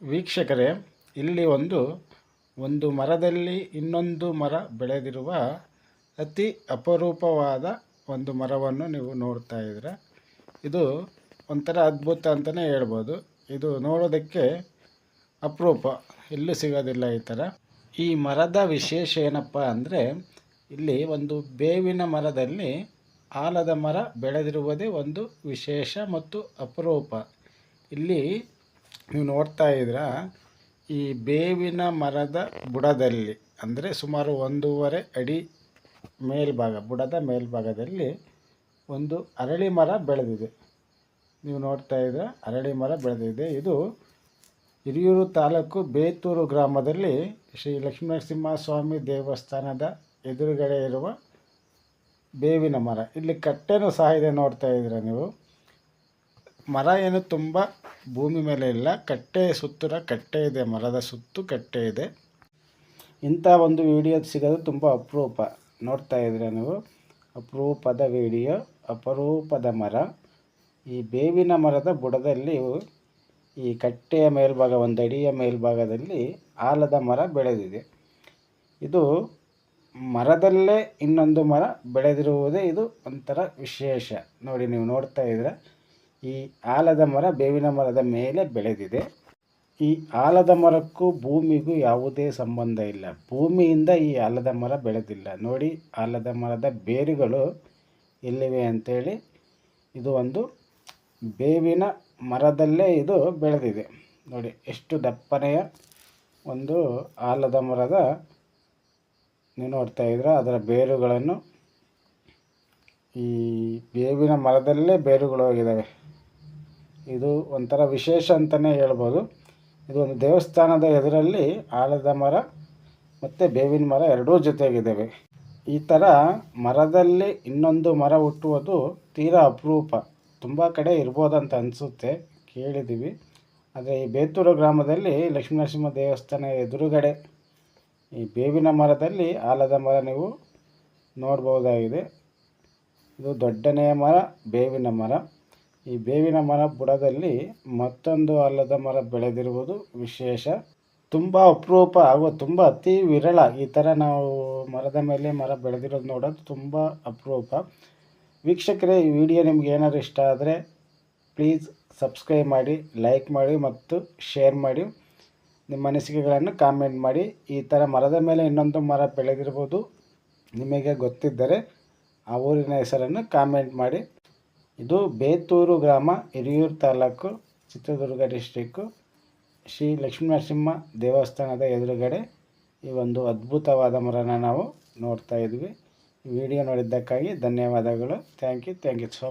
ವೀಕ್ಷಕರೇ, ಇಲ್ಲಿ ಒಂದು ಒಂದು ಮರದಲ್ಲಿ ಇನ್ನೊಂದು ಮರ ಬೆಳೆದಿರುವ ಅತಿ ಅಪರೂಪವಾದ ಒಂದು ಮರವನ್ನು ನೀವು ನೋಡ್ತಾ ಇದ್ದೀರ. ಇದು ಒಂಥರ ಅದ್ಭುತ ಅಂತಲೇ ಹೇಳ್ಬೋದು. ಇದು ನೋಡೋದಕ್ಕೆ ಅಪರೂಪ. ಎಲ್ಲೂ ಸಿಗೋದಿಲ್ಲ ಈ ಥರ. ಈ ಮರದ ವಿಶೇಷ ಏನಪ್ಪ ಅಂದರೆ, ಇಲ್ಲಿ ಒಂದು ಬೇವಿನ ಮರದಲ್ಲಿ ಆಲದ ಮರ ಬೆಳೆದಿರುವುದೇ ಒಂದು ವಿಶೇಷ ಮತ್ತು ಅಪರೂಪ. ಇಲ್ಲಿ ನೀವು ನೋಡ್ತಾ ಇದ್ರ ಈ ಬೇವಿನ ಮರದ ಬುಡದಲ್ಲಿ, ಅಂದರೆ ಸುಮಾರು ಒಂದೂವರೆ ಅಡಿ ಮೇಲ್ಭಾಗ, ಬುಡದ ಮೇಲ್ಭಾಗದಲ್ಲಿ ಒಂದು ಅರಳಿ ಮರ ಬೆಳೆದಿದೆ. ನೀವು ನೋಡ್ತಾ ಇದ್ರ ಅರಳಿ ಮರ ಬೆಳೆದಿದೆ. ಇದು ಹಿರಿಯೂರು ತಾಲೂಕು ಬೇತೂರು ಗ್ರಾಮದಲ್ಲಿ ಶ್ರೀ ಲಕ್ಷ್ಮೀನರಸಿಂಹ ಸ್ವಾಮಿ ದೇವಸ್ಥಾನದ ಎದುರುಗಡೆ ಇರುವ ಬೇವಿನ ಮರ. ಇಲ್ಲಿ ಕಟ್ಟೆನೂ ಸಹ ಇದೆ ನೋಡ್ತಾ ಇದ್ದೀರ ನೀವು. ಮರ ಏನು ತುಂಬ ಭೂಮಿ ಮೇಲೆ ಇಲ್ಲ. ಕಟ್ಟೆ ಸುತ್ತರ ಕಟ್ಟೆ ಇದೆ, ಮರದ ಸುತ್ತು ಕಟ್ಟೆ ಇದೆ. ಇಂಥ ಒಂದು ವಿಡಿಯೋ ಸಿಗೋದು ತುಂಬ ಅಪರೂಪ. ನೋಡ್ತಾ ಇದ್ರೆ ನೀವು? ಅಪರೂಪದ ವಿಡಿಯೋ ಅಪರೂಪದ ಮರ. ಈ ಬೇವಿನ ಮರದ ಬುಡದಲ್ಲಿ ಈ ಕಟ್ಟೆಯ ಮೇಲ್ಭಾಗ, ಒಂದು ಅಡಿಯ ಮೇಲ್ಭಾಗದಲ್ಲಿ ಆಲದ ಮರ ಬೆಳೆದಿದೆ. ಇದು ಮರದಲ್ಲೇ ಇನ್ನೊಂದು ಮರ ಬೆಳೆದಿರುವುದೇ ಇದು ಒಂಥರ ವಿಶೇಷ. ನೋಡಿ ನೀವು ನೋಡ್ತಾ ಇದ್ದೀರ? ಈ ಆಲದ ಮರ ಬೇವಿನ ಮರದ ಮೇಲೆ ಬೆಳೆದಿದೆ. ಈ ಆಲದ ಮರಕ್ಕೂ ಭೂಮಿಗೂ ಯಾವುದೇ ಸಂಬಂಧ ಇಲ್ಲ. ಭೂಮಿಯಿಂದ ಈ ಆಲದ ಮರ ಬೆಳೆದಿಲ್ಲ. ನೋಡಿ, ಆಲದ ಮರದ ಬೇರುಗಳು ಎಲ್ಲಿವೆ ಅಂತೇಳಿ. ಇದು ಒಂದು ಬೇವಿನ ಮರದಲ್ಲೇ ಇದು ಬೆಳೆದಿದೆ. ನೋಡಿ, ಎಷ್ಟು ದಪ್ಪನೆಯ ಒಂದು ಆಲದ ಮರದ ನೀವು ನೋಡ್ತಾ ಇದ್ರೆ ಅದರ ಬೇರುಗಳನ್ನು ಈ ಬೇವಿನ ಮರದಲ್ಲೇ ಬೇರುಗಳು ಹೋಗಿದ್ದಾವೆ. ಇದು ಒಂಥರ ವಿಶೇಷ ಅಂತಲೇ ಹೇಳ್ಬೋದು. ಇದು ಒಂದು ದೇವಸ್ಥಾನದ ಎದುರಲ್ಲಿ ಆಲದ ಮರ ಮತ್ತು ಬೇವಿನ ಮರ ಎರಡೂ ಜೊತೆಗಿದ್ದಾವೆ. ಈ ಥರ ಮರದಲ್ಲಿ ಇನ್ನೊಂದು ಮರ ಹುಟ್ಟುವುದು ತೀರಾ ಅಪರೂಪ. ತುಂಬ ಕಡೆ ಇರ್ಬೋದಂತ ಅನಿಸುತ್ತೆ. ಕೇಳಿದ್ದೀವಿ ಆದರೆ ಈ ಬೇತೂರು ಗ್ರಾಮದಲ್ಲಿ ಲಕ್ಷ್ಮೀನರಸಿಂಹ ದೇವಸ್ಥಾನ ಎದುರುಗಡೆ ಈ ಬೇವಿನ ಮರದಲ್ಲಿ ಆಲದ ಮರ ನೀವು ನೋಡ್ಬೋದಾಗಿದೆ. ಇದು ದೊಡ್ಡನೆಯ ಮರ, ಬೇವಿನ ಮರ. ಈ ಬೇವಿನ ಮರ ಬುಡದಲ್ಲಿ ಮತ್ತೊಂದು ಅಲ್ಲದ ಮರ ಬೆಳೆದಿರುವುದು ವಿಶೇಷ. ತುಂಬ ಅಪರೂಪ ಹಾಗೂ ತುಂಬ ಅತಿ ವಿರಳ ಈ ಥರ ನಾವು ಮರದ ಮೇಲೆ ಮರ ಬೆಳೆದಿರೋದು ನೋಡೋದು ತುಂಬ ಅಪರೂಪ. ವೀಕ್ಷಕರೇ, ಈ ವಿಡಿಯೋ ನಿಮ್ಗೆ ಏನಾದ್ರು ಇಷ್ಟ ಆದರೆ ಪ್ಲೀಸ್ ಸಬ್ಸ್ಕ್ರೈಬ್ ಮಾಡಿ, ಲೈಕ್ ಮಾಡಿ ಮತ್ತು ಶೇರ್ ಮಾಡಿ. ನಿಮ್ಮ ಅನಿಸಿಕೆಗಳನ್ನು ಕಾಮೆಂಟ್ ಮಾಡಿ. ಈ ಥರ ಮರದ ಮೇಲೆ ಇನ್ನೊಂದು ಮರ ಬೆಳೆದಿರ್ಬೋದು ನಿಮಗೆ ಗೊತ್ತಿದ್ದರೆ ಆ ಊರಿನ ಹೆಸರನ್ನು ಕಾಮೆಂಟ್ ಮಾಡಿ. ಇದು ಬೇತೂರು ಗ್ರಾಮ ಹಿರಿಯೂರು ತಾಲೂಕು ಚಿತ್ರದುರ್ಗ ಡಿಸ್ಟ್ರಿಕ್ಕು ಶ್ರೀ ಲಕ್ಷ್ಮೀನರಸಿಂಹ ದೇವಸ್ಥಾನದ ಎದುರುಗಡೆ ಈ ಒಂದು ಅದ್ಭುತವಾದ ಮರನ ನಾವು ನೋಡ್ತಾ ಇದ್ವಿ. ವಿಡಿಯೋ ನೋಡಿದ್ದಕ್ಕಾಗಿ ಧನ್ಯವಾದಗಳು. Thank you thank you so